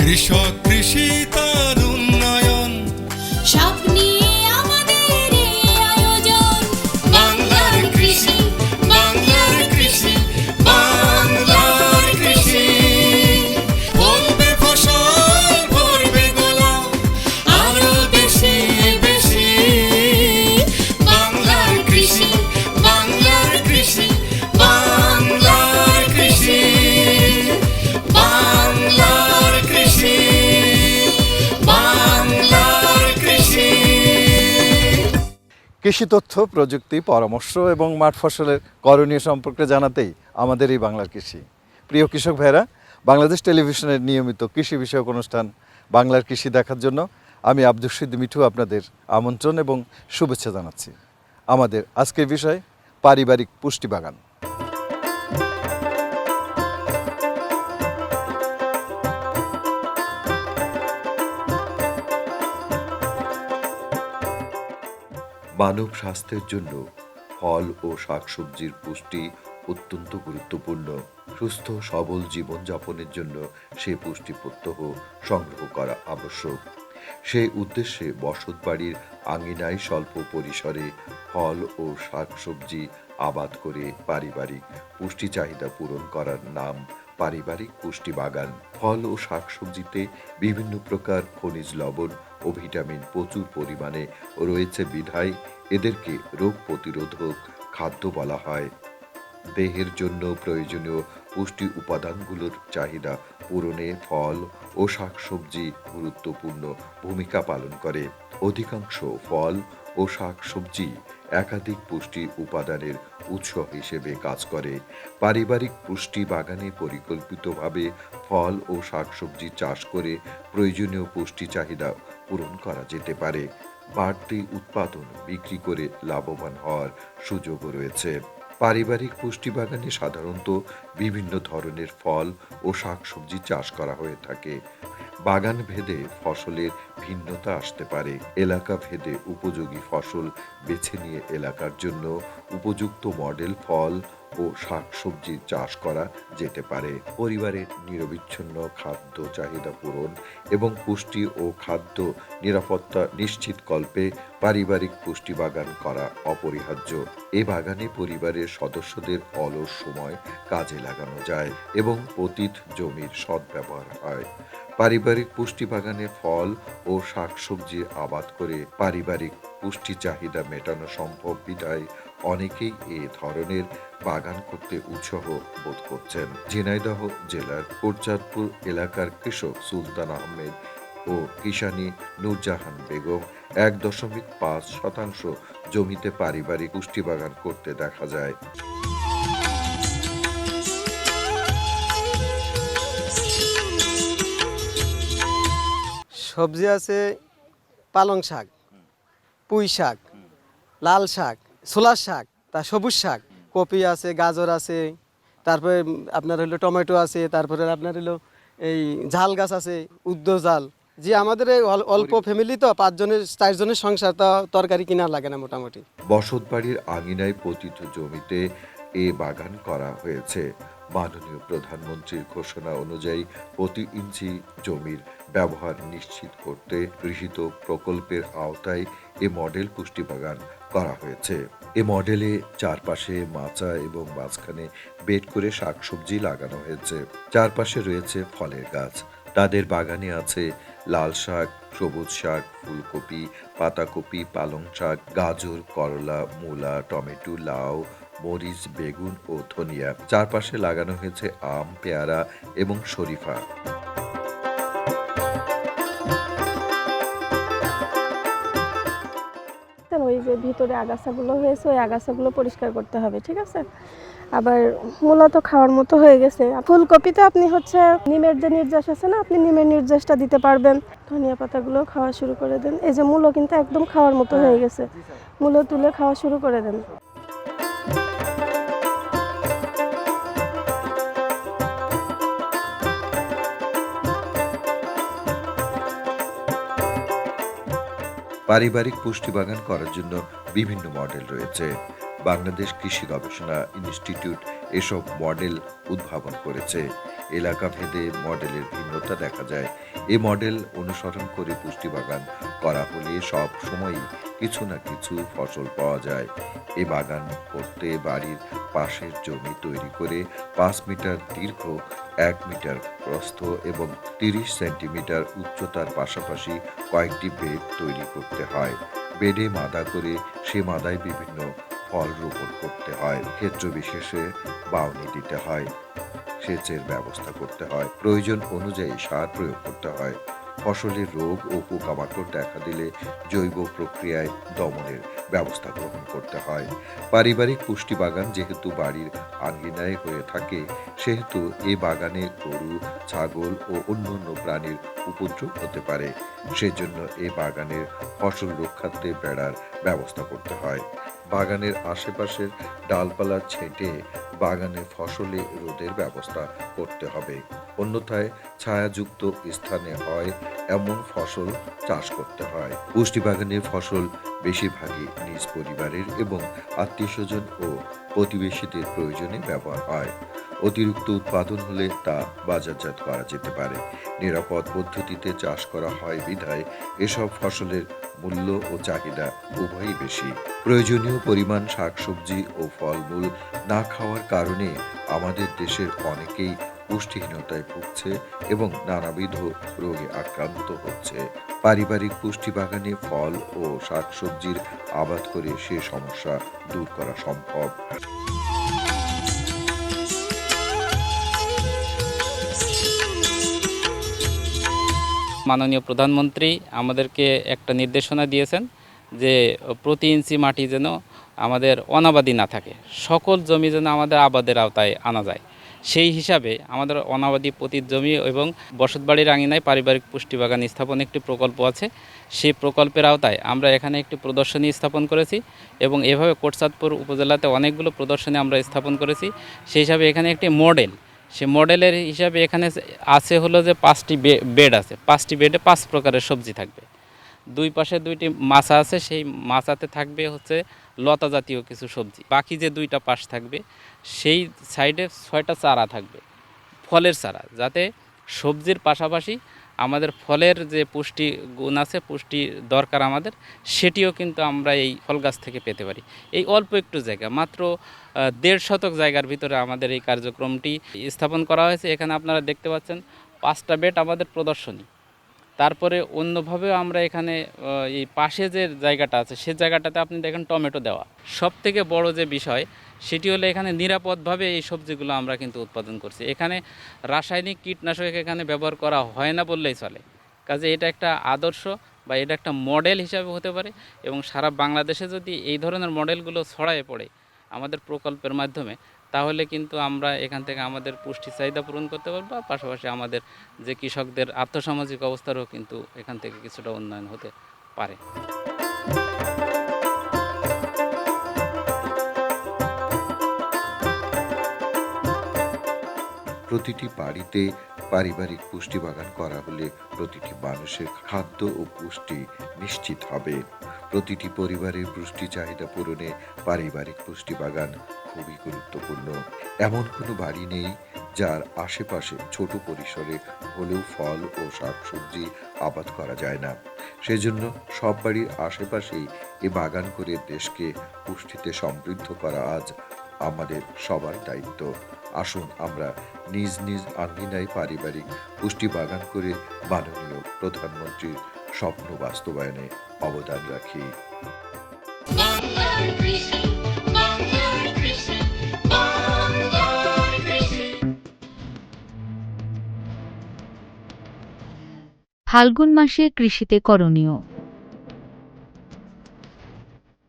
কৃষক কৃষি কৃষি তথ্য, প্রযুক্তি, পরামর্শ এবং মাঠ ফসলের করণীয় সম্পর্কে জানাতেই আমাদের এই বাংলার কৃষি। প্রিয় কৃষক ভাইরা বাংলাদেশ টেলিভিশনের নিয়মিত কৃষি বিষয়ক অনুষ্ঠান বাংলার কৃষি দেখার জন্য আমি আব্দুল সিদ্দ মিঠু আপনাদের আমন্ত্রণ এবং শুভেচ্ছা জানাচ্ছি। আমাদের আজকের বিষয়, পারিবারিক পুষ্টি বাগান। মানব স্বাস্থ্যের জন্য ফল ও শাকসবজির পুষ্টি অত্যন্ত গুরুত্বপূর্ণ। সুস্থ, সবল জীবনযাপনের জন্য সে পুষ্টি প্রত্যহ সংগ্রহ করা আবশ্যক। সেই উদ্দেশ্যে বসত বাড়ির আঙিনায় স্বল্প পরিসরে ফল ও শাকসবজি আবাদ করে পারিবারিক পুষ্টি চাহিদা পূরণ করার নাম পারিবারিক পুষ্টি বাগান। ফল ও শাকসবজিতে বিভিন্ন প্রকার খনিজ লবণ ও ভিটামিন প্রচুর পরিমাণে রয়েছে বিধায় এদেরকে রোগ প্রতিরোধক খাদ্য বলা হয়। দেহের জন্য প্রয়োজনীয় পুষ্টি উপাদানগুলোর চাহিদা পূরণে ফল ও শাকসবজি গুরুত্বপূর্ণ ভূমিকা পালন করে। অধিকাংশ ফল ও শাকসবজি একাধিক পুষ্টি উপাদানের উৎস হিসেবে কাজ করে। পারিবারিক পুষ্টি বাগানে পরিকল্পিতভাবে ফল ও শাকসবজি চাষ করে প্রয়োজনীয় পুষ্টি চাহিদা পূরণ করা যেতে পারে। বাড়তি উৎপাদন, বিক্রি করে লাভবান হওয়ার সুযোগও রয়েছে। পারিবারিক পুষ্টি বাগানে সাধারণত বিভিন্ন ধরনের ফল ও শাকসবজি চাষ করা হয়ে থাকে। বাগান ভেদে ফসলের ভিন্নতা আসতে পারে। এলাকা ভেদে উপযোগী ফসল বেছে নিয়ে এলাকার জন্য উপযুক্ত মডেল ফল ও শাকসবজি চাষ করা যেতে পারে। পরিবারের নিরবিচ্ছিন্ন খাদ্য চাহিদা পূরণ এবং পুষ্টি ও খাদ্য নিরাপত্তা নিশ্চিত কল্পে পারিবারিক পুষ্টি বাগান করা অপরিহার্য। এ বাগানে পরিবারের সদস্যদের অলস সময় কাজে লাগানো যায় এবং পতিত জমির সদ্ব্যবহার হয়। পারিবারিক পুষ্টি বাগানে ফল ও শাকসবজি আবাদ করে পারিবারিক পুষ্টি চাহিদা মেটানো সম্ভব। বিধায় অনেকেই এ ধরনের বাগান করতে উৎসাহ বোধ করছেন। ঝিনাইদহ জেলার কোটচাঁদপুর এলাকার কৃষক সুলতান আহমেদ ও কিষানী নূরজাহান বেগম এক দশমিক পাঁচ শতাংশ জমিতে পারিবারিক পুষ্টি বাগান করতে দেখা যায়। সবজি আছে পালং শাক, পুঁই শাক, লাল শাক ছোলার শাক তা সবুজ শাক কপি আছে গাজর আছে তারপরে আপনার হলো টমেটো আছে তারপরে আপনার হলো এই ঝাল গাছ আছে উদ্দ জাল যে আমাদের এই অল্প ফ্যামিলি তো পাঁচজনের চারজনের সংসার তা তরকারি কিনা লাগে না মোটামুটি। বসত বাড়ির আঙিনায় পতিত জমিতে এ বাগান করা হয়েছে। মাননীয় প্রধানমন্ত্রীর ঘোষণা অনুযায়ী প্রতি ইঞ্চি জমির ব্যবহার নিশ্চিত করতে গৃহীত প্রকল্পের আওতায় এ মডেল পুষ্টি বাগান করা হয়েছে। এ মডেলে চারপাশে মাচা এবং মাঝখানে বেড করে শাকসবজি লাগানো হয়েছে। চারপাশে রয়েছে ফলের গাছ। তাদের বাগানে আছে লাল শাক, সবুজ শাক, ফুলকপি, পাতাকপি, পালং শাক, গাজর, করলা, মূলা, টমেটো, লাউ, মরিচ, বেগুন ও ধনিয়া। চারপাশে লাগানো হয়েছে আম, পেয়ারা এবং শরীফা। আর ওই যে ভিতরে আগাছাগুলো হয়েছে, ওই আগাছাগুলো পরিষ্কার করতে হবে, ঠিক আছে? আবার মূলত খাওয়ার মতো হয়ে গেছে। ফুলকপিতে আপনি হচ্ছে নিমের যে নির্যাস আছে না, আপনি নিমের নির্যাসটা দিতে পারবেন। ধনিয়া পাতাগুলো খাওয়া শুরু করে দেন। এই যে মূলো কিন্তু একদম খাওয়ার মতো হয়ে গেছে। মূলো তুলে খাওয়া শুরু করে দেন। পারিবারিক পুষ্টি বাগান করার জন্য বিভিন্ন মডেল রয়েছে। বাংলাদেশ কৃষি গবেষণা ইনস্টিটিউট এসব মডেল উদ্ভাবন করেছে। এলাকা ভেদে মডেলের ভিন্নতা দেখা যায়। এই মডেল অনুসরণ করে পুষ্টি বাগান করা হলে সব সময়ই কিছু না কিছু ফসল পাওয়া যায়। এ বাগান করতে বাড়ির পাশের জমি তৈরি করে পাঁচ মিটার দীর্ঘ, এক মিটার প্রস্থ এবং তিরিশ সেন্টিমিটার উচ্চতার পাশাপাশি কয়েকটি বেড তৈরি করতে হয়। বেডে মাদা করে সে মাদায় বিভিন্ন ফল রোপণ করতে হয়। ক্ষেত্র বিশেষে বাউনি দিতে হয়। সেচের ব্যবস্থা করতে হয়। প্রয়োজন অনুযায়ী সার প্রয়োগ করতে হয়। ফসলের রোগ ও পোকামাকড় দেখা দিলে জৈব প্রক্রিয়ায় দমনের ব্যবস্থা গ্রহণ করতে হয়। পারিবারিক পুষ্টি বাগান যেহেতু বাড়ির আঙ্গিনায় হয়ে থাকে, সেহেতু এ বাগানে গরু, ছাগল ও অন্যান্য প্রাণীর উপদ্রব হতে পারে। সেজন্য এ বাগানের ফসল রক্ষার্থে বেড়ার ব্যবস্থা করতে হয়। বাগানের আশেপাশের ডালপালা ছেঁটে বাগানে ফসলে রোদের ব্যবস্থা করতে হবে। অন্যথায় ছায়াযুক্ত স্থানে হয় এমন ফসল চাষ করতে হয়। পুষ্টি বাগানের ফসল বেশিরভাগই নিজ পরিবারের এবং আত্মীয় স্বজন ও প্রতিবেশীদের প্রয়োজনে ব্যবহার হয়। অতিরিক্ত উৎপাদন হলে তা বাজারজাত করা যেতে পারে। নিরাপদ পদ্ধতিতে চাষ করা হয় বিধায় এসব ফসলের মূল্য ও চাহিদা উভয়ই বেশি। প্রয়োজনীয় পরিমাণ শাকসবজি ও ফলমূল না খাওয়ার কারণে আমাদের দেশের অনেকেই পুষ্টিহীনতায় ভুগছে এবং নানাবিধ রোগে আক্রান্ত হচ্ছে। পারিবারিক পুষ্টি বাগানে ফল ও শাকসবজির আবাদ করে সে সমস্যা দূর করা সম্ভব। মাননীয় প্রধানমন্ত্রী আমাদেরকে একটা নির্দেশনা দিয়েছেন যে প্রতি ইঞ্চি মাটি যেন আমাদের অনাবাদি না থাকে, সকল জমি যেন আমাদের আবাদের আওতায় আনা যায়। সেই হিসাবে আমাদের অনাবাদি প্রতি জমি এবং বসতবাড়ির আঙিনায় পারিবারিক পুষ্টি বাগান স্থাপন একটি প্রকল্প আছে। সেই প্রকল্পের আওতায় আমরা এখানে একটি প্রদর্শনী স্থাপন করেছি এবং এভাবে কোটসাদপুর উপজেলাতে অনেকগুলো প্রদর্শনী আমরা স্থাপন করেছি। সেই হিসাবে এখানে একটি মডেল সে মডেলের হিসাবে এখানে আছে হলো যে পাঁচটি বেড আছে। পাঁচটি বেডে পাঁচ প্রকারের সবজি থাকবে। দুই পাশে দুইটি মাছা আছে, সেই মাছাতে থাকবে হচ্ছে লতা জাতীয় কিছু সবজি। বাকি যে দুইটা পাশ থাকবে, সেই সাইডে ছয়টা চারা থাকবে, ফলের চারা, যাতে সবজির পাশাপাশি আমাদের ফলের যে পুষ্টি গুণ আছে, পুষ্টি দরকার আমাদের, সেটিও কিন্তু আমরা এই ফল গাছ থেকে পেতে পারি। এই অল্প একটু জায়গা, মাত্র দেড় শতক জায়গার ভিতরে আমাদের এই কার্যক্রমটি স্থাপন করা হয়েছে। এখানে আপনারা দেখতে পাচ্ছেন, পাঁচটা বেড আমাদের প্রদর্শনী। তারপরে অন্যভাবেও আমরা এখানে এই পাশে যে জায়গাটা আছে, সে জায়গাটাতে আপনি দেখেন টমেটো দেওয়া। সব থেকে বড় যে বিষয় সেটি হলো এখানে নিরাপদভাবে এই সবজিগুলো আমরা কিন্তু উৎপাদন করছি। এখানে রাসায়নিক কীটনাশক এখানে ব্যবহার করা হয় না বললেই চলে। কাজে এটা একটা আদর্শ বা এটা একটা মডেল হিসাবে হতে পারে এবং সারা বাংলাদেশে যদি এই ধরনের মডেলগুলো ছড়ায় পড়ে আমাদের প্রকল্পের মাধ্যমে, তাহলে কিন্তু আমরা এখান থেকে আমাদের পুষ্টি চাহিদা পূরণ করতে পারব পাশাপাশি আমাদের যে কৃষকদের আর্থসামাজিক অবস্থারও কিন্তু এখান থেকে কিছুটা উন্নয়ন হতে পারে। প্রতিটি বাড়িতে পারিবারিক পুষ্টি বাগান করা হলে প্রতিটি মানুষের খাদ্য ও পুষ্টি নিশ্চিত হবে। প্রতিটি পরিবারের পুষ্টি চাহিদা পূরণে পারিবারিক পুষ্টি বাগান খুবই গুরুত্বপূর্ণ। এমন কোনো বাড়ি নেই যার আশেপাশে ছোট পরিসরে হলেও ফল ও শাকসবজি আবাদ করা যায় না। সেজন্য সব বাড়ির আশেপাশেই এ বাগান করে দেশকে পুষ্টিতে সমৃদ্ধ করা আজ আমাদের সবার দায়িত্ব। আসুন আমরা নিজ নিজ আঙ্গিনায় পারিবারিক পুষ্টি বাগান করে মাননীয় প্রধানমন্ত্রীর স্বপ্ন বাস্তবায়নে অবদান রাখি। ফাল্গুন মাসে কৃষিতে করণীয়।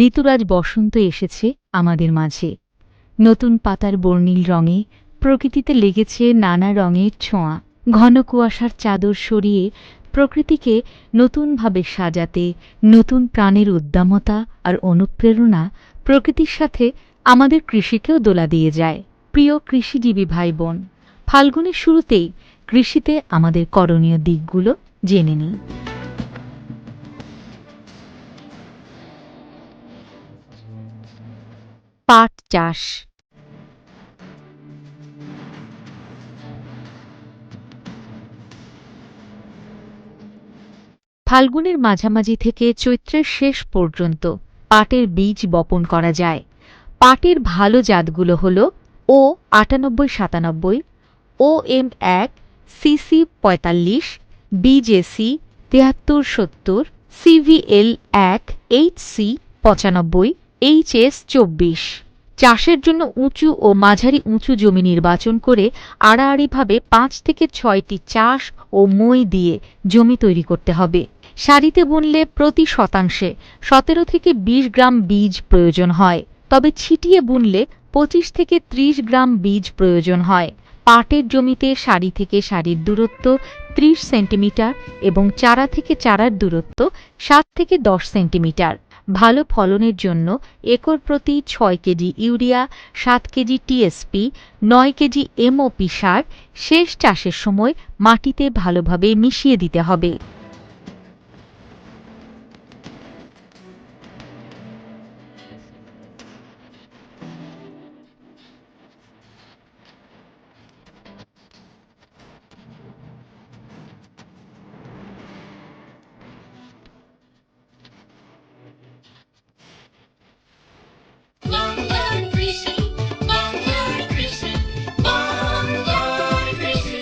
ঋতুরাজ বসন্ত এসেছে আমাদের মাঝে। নতুন পাতার বর্ণিল রঙে, প্রকৃতিতে লেগেছে নানা রঙের ছোঁয়া। ঘন কুয়াশার চাদর সরিয়ে প্রকৃতিকে নতুনভাবে সাজাতে, নতুন প্রাণের উদ্দামতা আর অনুপ্রেরণা প্রকৃতির সাথে আমাদের কৃষিকেও দোলা দিয়ে যায়। প্রিয় কৃষিজীবী ভাই বোন ফাল্গুনের শুরুতেই কৃষিতে আমাদের করণীয় দিকগুলো জেনে নিই। পাট চাষ। ফাল্গুনের মাঝামাঝি থেকে চৈত্রের শেষ পর্যন্ত পাটের বীজ বপন করা যায়। পাটের ভালো জাতগুলো হল ও আটানব্বই সাতানব্বই, ও এম এক সিসি পঁয়তাল্লিশ বিজেসি তেহাত্তর সত্তর সিভিএল এক, এইচ সি পঁচানব্বই এইচ এস চব্বিশ। চাষের জন্য উঁচু ও মাঝারি উঁচু জমি নির্বাচন করে আড়াআড়িভাবে পাঁচ থেকে ছয়টি চাষ ও মই দিয়ে জমি তৈরি করতে হবে। সারিতে বুনলে প্রতি শতাংশে সতেরো থেকে বিশ গ্রাম বীজ প্রয়োজন হয়। তবে ছিটিয়ে বুনলে পঁচিশ থেকে ত্রিশ গ্রাম বীজ প্রয়োজন হয়। পাটের জমিতে সারি থেকে সারির দূরত্ব ত্রিশ সেন্টিমিটার এবং চারা থেকে চারার দূরত্ব সাত থেকে দশ সেন্টিমিটার। ভালো ফলনের জন্য একর প্রতি ছয় কেজি ইউরিয়া, সাত কেজি টিএসপি, নয় কেজি এমওপি সার শেষ চাষের সময় মাটিতে ভালোভাবে মিশিয়ে দিতে হবে।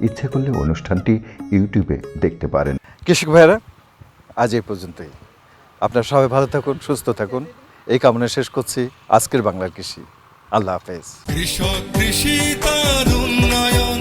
ইচ্ছে করলে অনুষ্ঠানটি ইউটিউবে দেখতে পারেন। কৃষক ভাইরা আজ এই পর্যন্তই। আপনারা সবাই ভালো থাকুন সুস্থ থাকুন। এই কামনা শেষ করছি। আজকের বাংলার কৃষি। আল্লাহ হাফেজ। কৃষক কৃষি তার উন্নয়ন।